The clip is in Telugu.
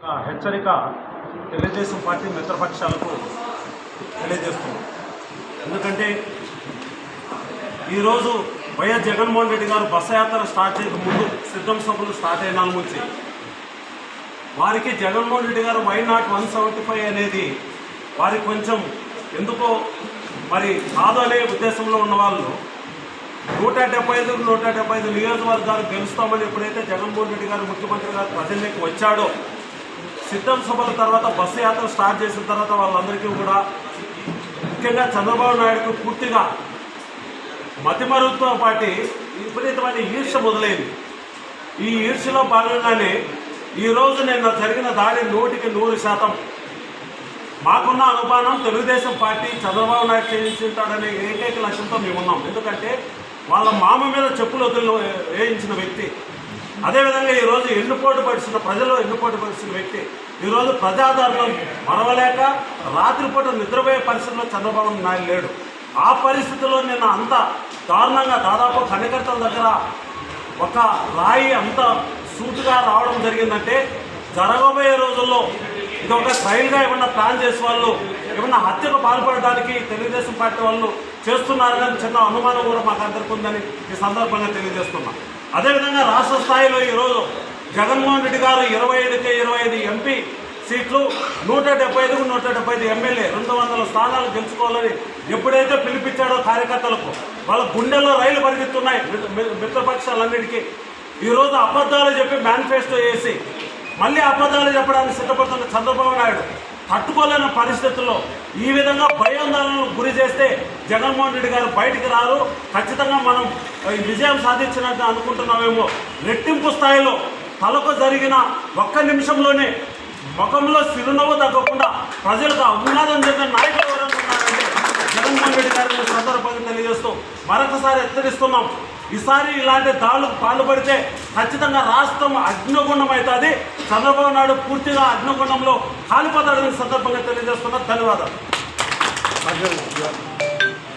హెచ్చరిక తెలుగుదేశం పార్టీ మిత్రపక్షాలకు తెలియజేస్తుంది ఎందుకంటే ఈరోజు వైఎస్ జగన్మోహన్ రెడ్డి గారు బస్సు యాత్ర స్టార్ట్ చేయక ముందు సిద్ధం సభలు స్టార్ట్ అయిన నుంచి వారికి జగన్మోహన్ రెడ్డి గారు why not one seventy five అనేది వారికి కొంచెం ఎందుకో మరి కాదు అనే ఉద్దేశంలో ఉన్న వాళ్ళు నూట డెబ్బై ఐదు నూట డెబ్బై ఐదు నియోజకవర్గాలు గెలుస్తామని ఎప్పుడైతే జగన్మోహన్ రెడ్డి గారు ముఖ్యమంత్రి గారు ప్రజల్లోకి వచ్చాడో సిద్ధం సభల తర్వాత బస్సు యాత్ర స్టార్ట్ చేసిన తర్వాత వాళ్ళందరికీ కూడా ముఖ్యంగా చంద్రబాబు నాయుడుకు పూర్తిగా మతిమరుతో పాటి విపరీతమైన ఈర్ష మొదలైంది. ఈ ఈర్షలో భాగంగానే ఈరోజు నిన్న జరిగిన దాడి నూటికి నూరు శాతం. మాకున్న అనుమానం తెలుగుదేశం పార్టీ చంద్రబాబు నాయుడు చేయించుంటాడనే ఏకైక లక్ష్యంతో మేము ఉన్నాం ఎందుకంటే వాళ్ళ మామ మీద చెప్పులు వదిలి వేయించిన వ్యక్తి. అదేవిధంగా ఈరోజు ఎన్నుపోటు పడిచిన ప్రజలు ఎన్నుపోటు పడిచిన వ్యక్తి ఈరోజు ప్రజాదరణ మరవలేక రాత్రిపూట నిద్రపోయే పరిస్థితిలో చంద్రబాబు నాయుడు లేడు. ఆ పరిస్థితిలో నిన్న అంత దారుణంగా దాదాపు కనికర్తల దగ్గర ఒక రాయి అంత సూటుగా రావడం జరిగిందంటే జరగబోయే రోజుల్లో ఇది ఒక ట్రైల్గా ఏమన్నా ప్లాన్ చేసే వాళ్ళు ఏమన్నా హత్యకు పాల్పడడానికి తెలుగుదేశం పార్టీ వాళ్ళు చేస్తున్నారని చిన్న అనుమానం కూడా మాకు అందరికీ ఉందని ఈ సందర్భంగా తెలియజేస్తున్నాను అదేవిధంగా రాష్ట్ర స్థాయిలో ఈరోజు జగన్మోహన్ రెడ్డి గారు ఇరవై ఐదుకే ఇరవై ఐదు ఎంపీ సీట్లు నూట డెబ్బై ఐదుకు నూట డెబ్బై ఐదు ఎమ్మెల్యే రెండు వందల స్థానాలు గెలుచుకోవాలని ఎప్పుడైతే పిలిపించాడో కార్యకర్తలకు వాళ్ళ గుండెల్లో రైలు పరిగెత్తున్నాయి మిత్రపక్షాలన్నిటికీ. ఈరోజు అబద్ధాలు చెప్పి మేనిఫెస్టో చేసి మళ్ళీ అబద్ధాలు చెప్పడానికి సిద్ధపడుతున్న చంద్రబాబు నాయుడు తట్టుకోలేని పరిస్థితుల్లో ఈ విధంగా భయాందోళనకు గురి చేస్తే జగన్మోహన్ రెడ్డి గారు బయటికి రారు. ఖచ్చితంగా మనం విజయం సాధించినట్టు అనుకుంటున్నామేమో. రెట్టింపు స్థాయిలో తలకు జరిగిన ఒక్క నిమిషంలోనే ముఖంలో చిరునవ్వు తగ్గకుండా ప్రజలకు అభినాదం చెప్పిన నాయకులు ఎవరైనా ఉన్నారంటే జగన్మోహన్ రెడ్డి గారిని సందర్భంగా తెలియజేస్తూ మరొకసారి హెచ్చరిస్తున్నాం. ఈసారి ఇలాంటి దాడులకు పాల్పడితే ఖచ్చితంగా రాష్ట్రం అగ్నిగుండం అవుతుంది. చంద్రబాబు నాయుడు పూర్తిగా అగ్నిగుండంలో కాలిపోతాడని సందర్భంగా తెలియజేస్తున్నా ధన్యవాదాలు.